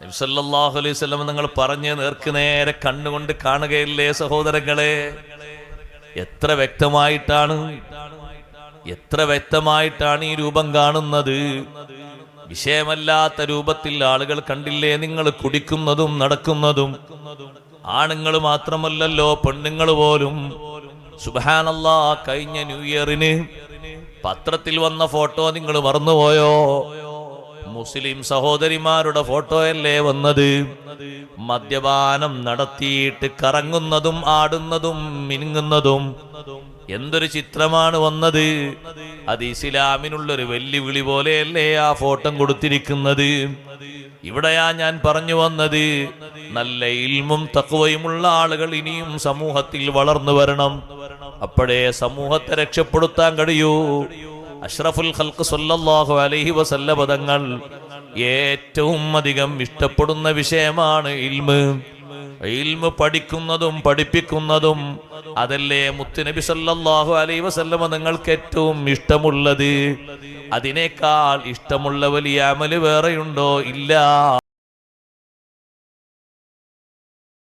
നബിസല്ലാഹു അലൈഹി നിങ്ങൾ പറഞ്ഞ് നേർക്ക് നേരെ കണ്ണുകൊണ്ട് കാണുകയില്ലേ സഹോദരങ്ങളെ? എത്ര വ്യക്തമായിട്ടാണ്? എത്ര വ്യക്തമായിട്ടാണ് ഈ രൂപം കാണുന്നത്? വിഷയമല്ലാത്ത രൂപത്തിൽ ആളുകൾ കണ്ടില്ലേ? നിങ്ങൾ കുടിക്കുന്നതും നടക്കുന്നതും. ആണുങ്ങൾ മാത്രമല്ലല്ലോ പെണ്ണുങ്ങൾ പോലും. സുബാനല്ല കഴിഞ്ഞ ന്യൂ ഇയറിന് പത്രത്തിൽ വന്ന ഫോട്ടോ നിങ്ങൾ മറന്നുപോയോ? മുസ്ലിം സഹോദരിമാരുടെ ഫോട്ടോയല്ലേ വന്നത്? മദ്യപാനം നടത്തിയിട്ട് കറങ്ങുന്നതും ആടുന്നതും മിനുങ്ങുന്നതും എന്തൊരു ചിത്രമാണ് വന്നത്? അത് ഇസ്ലാമിനുള്ളൊരു വെല്ലുവിളി പോലെയല്ലേ ആ ഫോട്ടോ കൊടുത്തിരിക്കുന്നത്? ഇവിടെയാ ഞാൻ പറഞ്ഞു വന്നത് നല്ല ഇൽമും തക്കവയുമുള്ള ആളുകൾ ഇനിയും സമൂഹത്തിൽ വളർന്നു വരണം. അപ്പോഴേ സമൂഹത്തെ രക്ഷപ്പെടുത്താൻ കഴിയൂ. അഷ്റഫുൽ ഖൽക്ക് സല്ലല്ലാഹു അലൈഹി വസല്ല പദങ്ങൾ ഏറ്റവും അധികം ഇഷ്ടപ്പെടുന്ന വിഷയമാണ് ഇൽമ്. ഇൽമ് പഠിക്കുന്നതും പഠിപ്പിക്കുന്നതും അതല്ലേ മുത്തുനബി സല്ലല്ലാഹു അലൈഹി വസല്ലമ നിങ്ങൾക്ക് ഏറ്റവും ഇഷ്ടമുള്ളത്? അതിനേക്കാൾ ഇഷ്ടമുള്ള വലിയ അമൽ വേറെയുണ്ടോ? ഇല്ല.